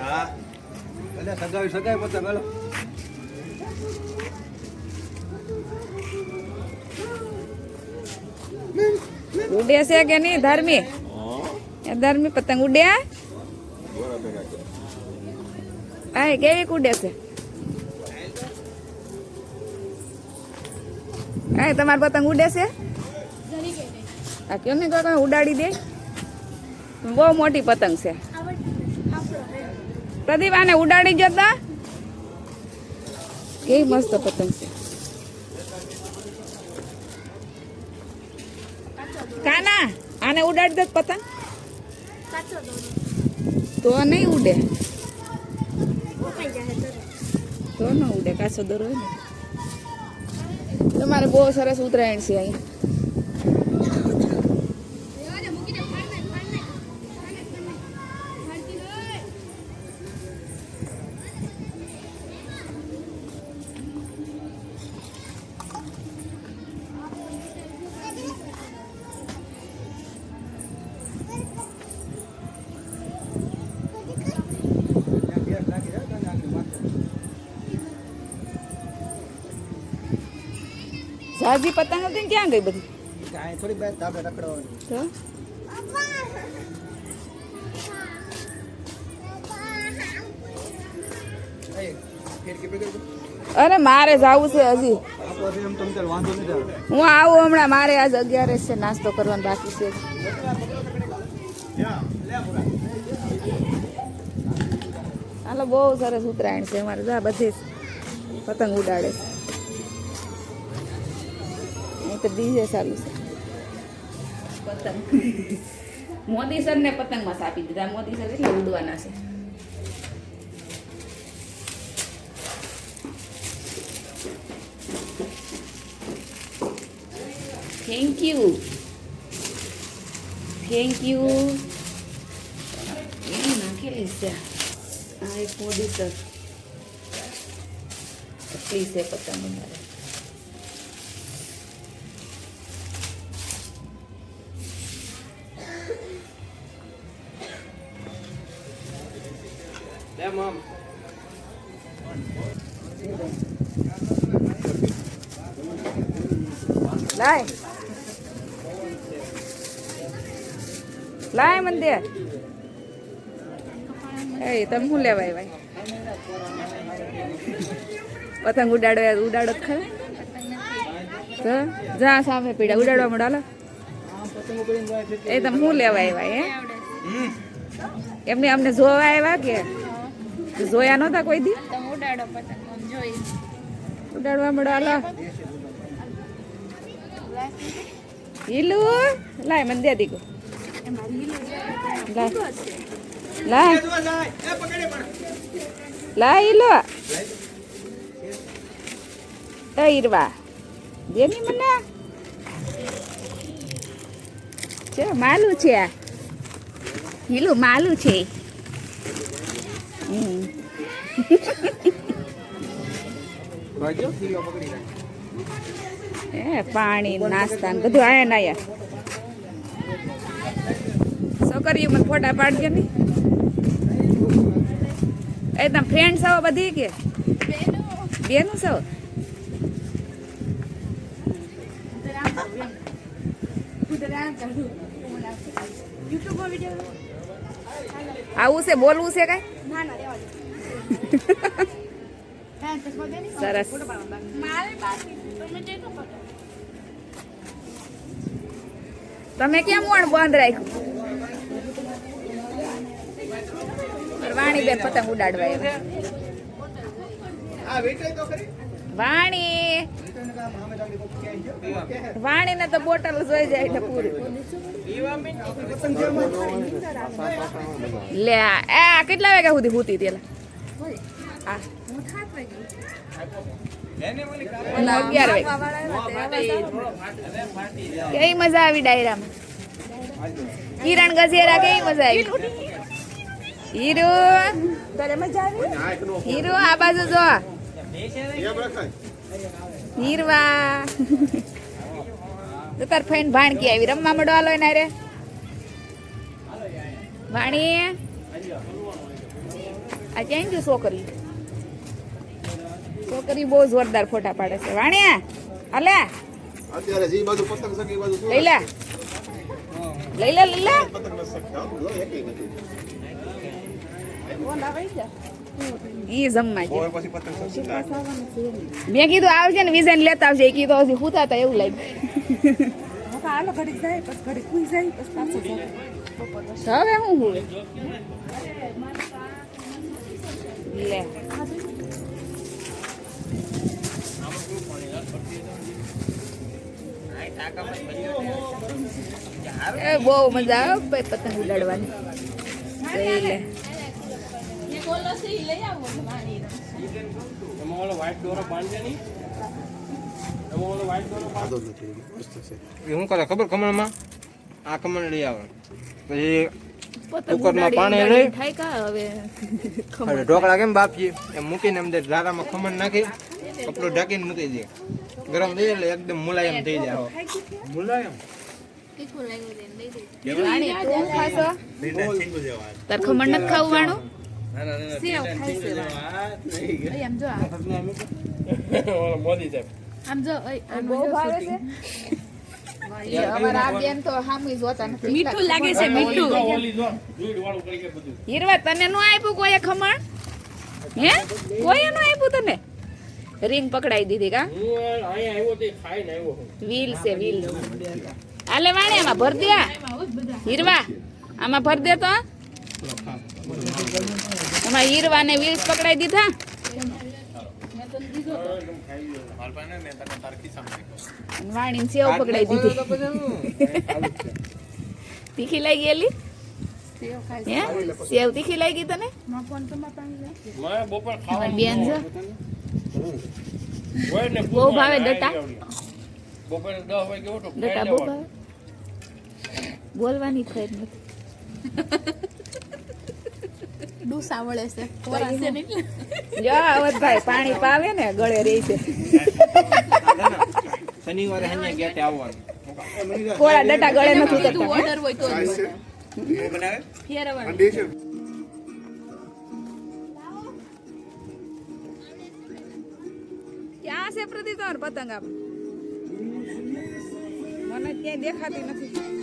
હા. સગાવી સગાઈ પતંગ હાલો. ઉડે છે કે નહીં, ધર્મી? ધર્મી પતંગ ઉડ્યા? આ કેવી ઉડે છે? આ તમારી પતંગ ઉડે છે? આ કયો ને કોઈ ઉડાડી દે? બહુ મોટી પતંગ છે. પ્રદીપ, આને ઉડાડી જતા કેવી મસ્ત પતંગ છે. કાના, આને ઉડાડી દે પતંગ. તો નહીં ઉડે. તો ન ઉડે, કાચો દરો હોય ને. તમારે બહુ સરસ ઉત્તરાયણ છે અહીં. ઝાઝી પતંગ હતી ને ક્યાં ગઈ બધી? કાંઈ થોડી બેન ધાબે રખડવાની. તો. અરે મારે જવું છે હજી. હું આવું હમણાં મારે આજ અગિયાર છે નાસ્તો કરવાનો બાકી છે. હાલો બહુ સરસ ઉત્તરાયણ છે અમારે. જા બધે પતંગ ઉડાડે છે. તો ડીજે ચાલુ છે. પતંગ મોદી સરને પતંગમાં આપી દીધા. મોદી સર એટલે ઉડવાના છે. થેન્ક યુ થેન્ક યુ એ નાખેલી છે. આ એક મોદી સર એટલી છે પતંગ અમારે મમ લાય. લાય મંદિર. એ તમે શું લેવાય ભાઈ પતંગ ઉડાડવા, ઉડાડો ખરે. તો જા, સામે પીડા ઉડાડવા મળે, હાલો. એ, તમે શું લેવા આવ્યા, હે? એમને, અમને જોવા આવ્યા કે? જોયા નહોતા કોઈ દી? ઉડાડવા મળો હાલો. હીલુ લાય મને દે દીકો લાય. લાય. હીલો. એ ઈરવા મને. છે માલું છે હીલું માલું છે. એ પાણી નાસ્તા ને બધું આયા ને આયા છોકરીઓ મને ફોટા પાડજો ને એ તમે ફ્રેન્ડ છો બધી કે બેનું છો આવું છે બોલવું છે કઈ સરસ તમે કેમ વણ બંધ રાખ્યું વાણી બેન પતંગ ઉડાડવા વાણી ગયો? વાણીને તો બોટલ જોઈ જાય એટલે પૂરી. લે આ કેટલા વાગ્યા સુધી હોતી તેલા કેવી મજા આવી ડાયરામાં? કિરણ ગજેરા કેવી મજા આવી? હીરો. હીરો, આ બાજુ જો હીરવા. તાર ફઈન ભાણકી આવી. રમવા મળવા લો એના રે. વાણી આ ક્યાં ગયું છોકરી? છોકરી બહુ જોરદાર ફોટા પાડે છે. વાણિયા અલે. અત્યારે જી બાજુ પતંગ શકે બાજુ લઈ લે. લઈ લે લઈ લે. પતંગ ન નથી. મેં કીધું આવજે ને વિઝન લેતા આવજે. કીધું હજી હુતા હતા એવું લાગ્યું. હવે હું લે એ બહુ મજા આવે ભાઈ પતંગ ઉડાડવાની જઈ લે એમાં ઓલો white દોરો બાંધે નહીં? એમાં ઓલો white દોરો બાંધે. આદો નથી મસ્ત છે એ શું કરે ખબર કમળમાં આ કમળ લઈ આવે પછી પતંગ કુકરમાં પાણી લઈ. થાય કા હવે ઢોકળા કેમ બાફીએ? એમ મૂકીને અંદર ધારામાં ખમણ નાખી કપડું ઢાંકીને મૂકી દે ગરમ થઈ જાય એટલે એકદમ મુલાયમ થઈ જાય મુલાયમ? તાર ખમણ નથી ખાવું આમ જો આમ જો મીઠું લાગે છે મીઠું. હીરવા તને નો આપ્યું કોઈ ખમણ? હે? કોઈ નો આપ્યું તને? રીંગ પકડાઈ દીધી કા? વ્હીલ છે વ્હીલ. આલે વાણે આમાં ભર દે હીરવા આમાં ભર દે તો. આમાં હીરવા ને વ્હીલ્સ પકડાઈ દીધા. અને વાણી ને સેવ પકડાઈ દીધી. તીખી ગયેલી સેવ તીખી લાગી તને? બહુ ભાવે ડટા? ડટા બોલવાની ખરી નથી. ડૂસા વળે છે. ખોરા છે ને જો અવધભાઈ પાણી પાવે ને ગળે રહી છે. શનિવારે હને ગેટે આવવાનું. થોડા ડટા ગળે નથી કરતા. ઓર્ડર હોય તો બનાવે? ક્યાં છે પ્રતિ તમાર પતંગ આપ મને ક્યાંય દેખાતી નથી.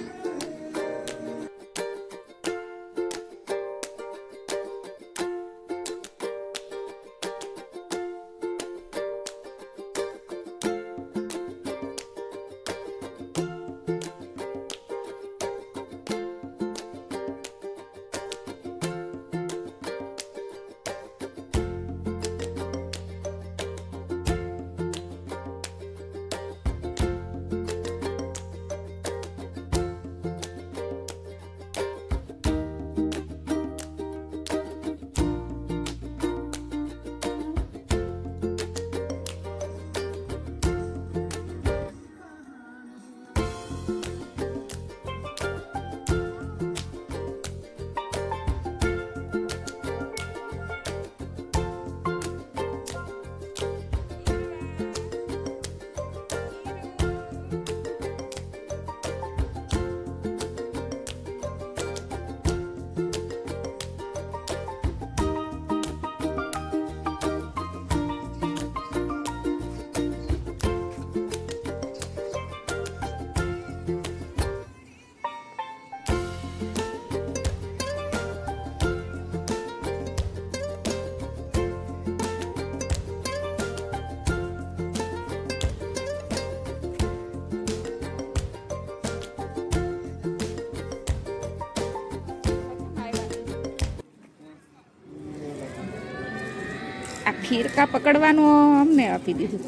ખીરકા પકડવાનું અમને આપી દીધું.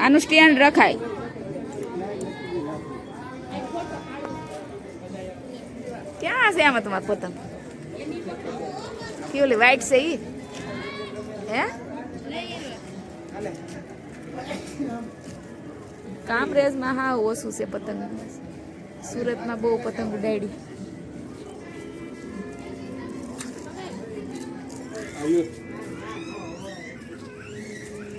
આનું સ્ટેન્ડ રખાય. ક્યાં છે આમાં તમારે પતંગ? કેવું ઓલી વ્હાઈટ છે ઈ? હે? કામરેજમાં હા, ઓછું છે પતંગ. સુરતમાં બહુ પતંગ ઉડાડી.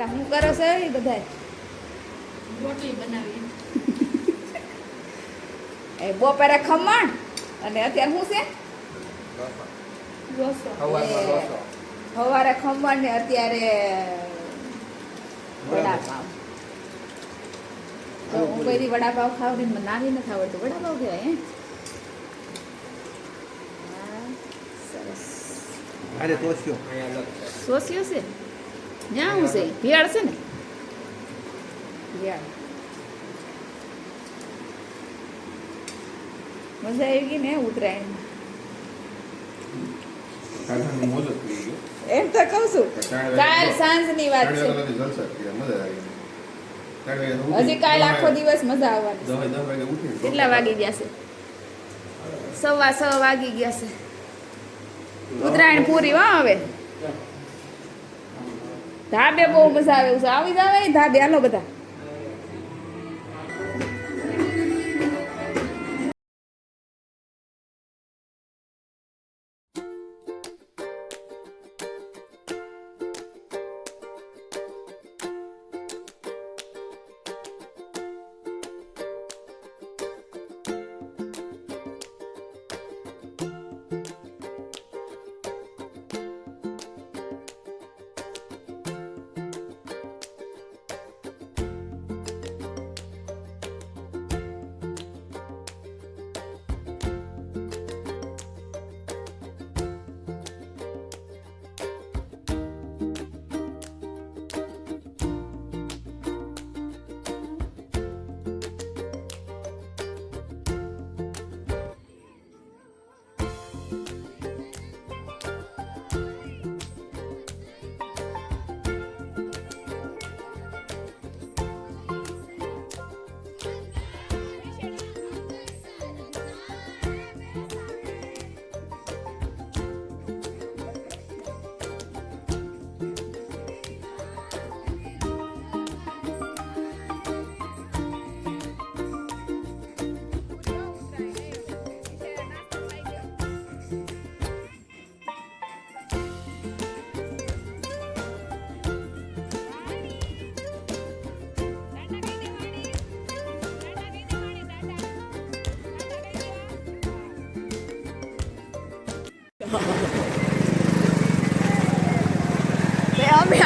એલા હું કરો છો એ બધા રોટલી બનાવી. એ બપોરે ખમણ અને અત્યારે શું છે? રોસો સવારે ખમણ ને અત્યારે વડાપાવ. તો હું કોઈ દી વડાપાવ ખાવ ને મને નાની નથી આવડતું. વડાપાવ કહેવાય સરસ. અરે અલગ સોસ્યો છે? જ્યાં હું છે ભિયાળ છે ને મજા આવી ગઈ ને ઉત્તરાયણ. એમ તો કહું છું કાલ સાંજની વાત છે હજી કાલ આખો દિવસ મજા આવવાની કેટલા વાગી ગયા છે સવા સવા વાગી ગયા છે ઉત્તરાયણ પૂરી વા હવે ધાબે બહુ મજા આવે છે. આવી જાવે આવે ધાબે. હાલો બધા.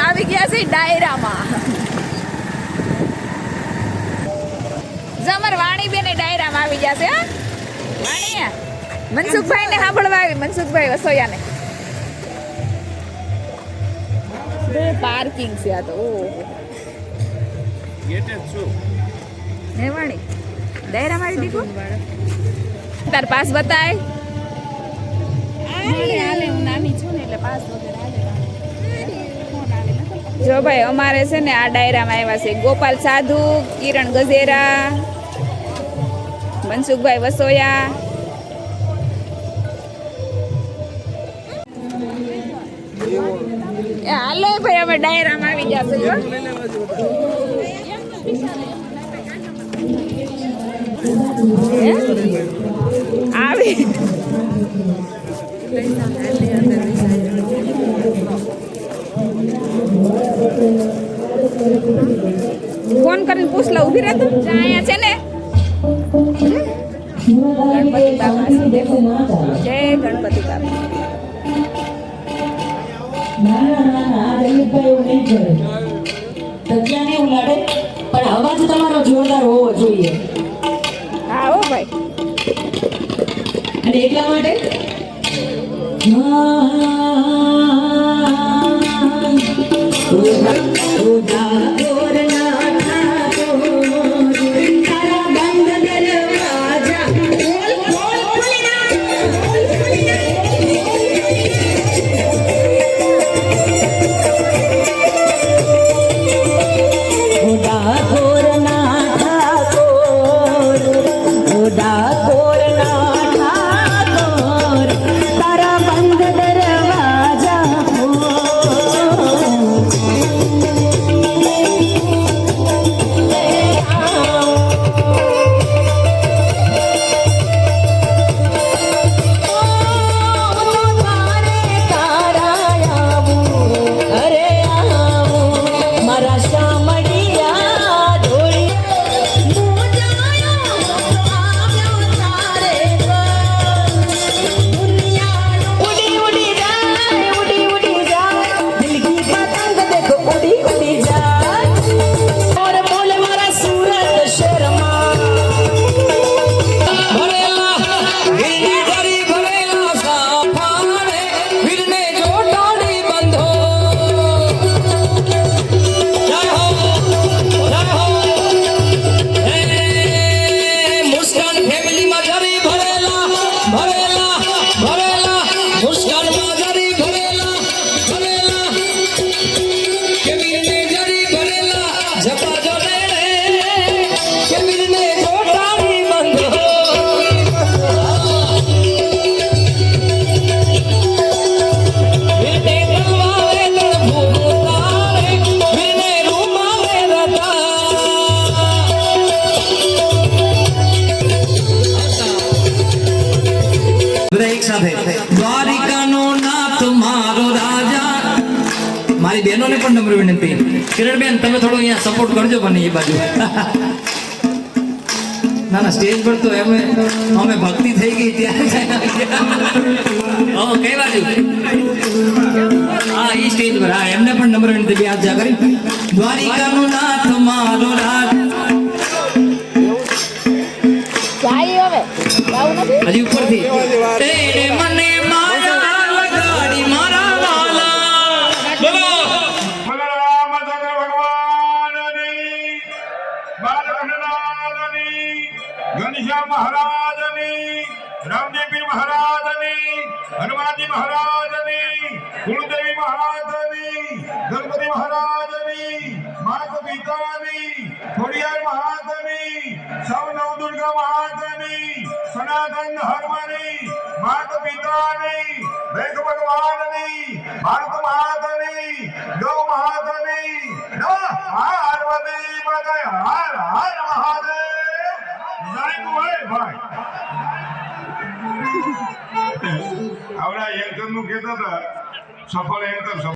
આવી ગયા છે ડાયરામાં. જમર વાણી બેને ડાયરામાં આવી ગયા છે હા? વાણી મનસુખભાઈ ને સાંભળવા આવી. મનસુખભાઈ વસોયાને પાર્કિંગ છે આ તો ઓહો. હે વાણી? ડાયરા મારી દીકુ તાર પાસ બતાય. હાલે હું નાની છું ને એટલે પાસ વગર જો ભાઈ, અમારે છે ને આ ડાયરામાં આવ્યા છે. ગોપાલ સાધુ, કિરણ ગજેરા, મનસુખભાઈ વસોયા. હાલો ભાઈ, અમે ડાયરામાં આવી ગયા છે આવી. ફોન કરીને પૂછ લા ઊભી રહેતો અહીંયા છે ને? ગણપતિ બાપા જય ગણપતિ બાપા. તમારો જોરદાર હોવો જોઈએ હા હો ભાઈ માટે? તારા પણ નમ્ર વિનંતી. કિરણબેન તમે થોડો અહીંયા સપોર્ટ કરજો મને એ બાજુ. ના ના સ્ટેજ પર તો એમ અમે ભક્તિ થઈ ગઈ ત્યાં કઈ બાજુ? હા ઈ સ્ટેજ પર. હા એમને પણ નમ્ર વિનંતી બે હાથ જા કરી. દ્વારિકાનો નાથ મારો નથી? હજી ઉપરથી. મને હનુમાનજી મહારાજની, કુળદેવી મહારાજની, ગણપતિ મહારાજની, માત પિતાની, ખોડિયાર મહારાજની, સૌ નવદુર્ગા મહારાજની, સનાતન ધર્મની, માત પિતાની, વેદ ભગવાનની, ભારત મહારાજની, ગૌ મહારાજની પાર્વતી પદય હાર હર મહાદેવ. જય ગુહે ભાઈ. entra no que dá. Só falei, entra, só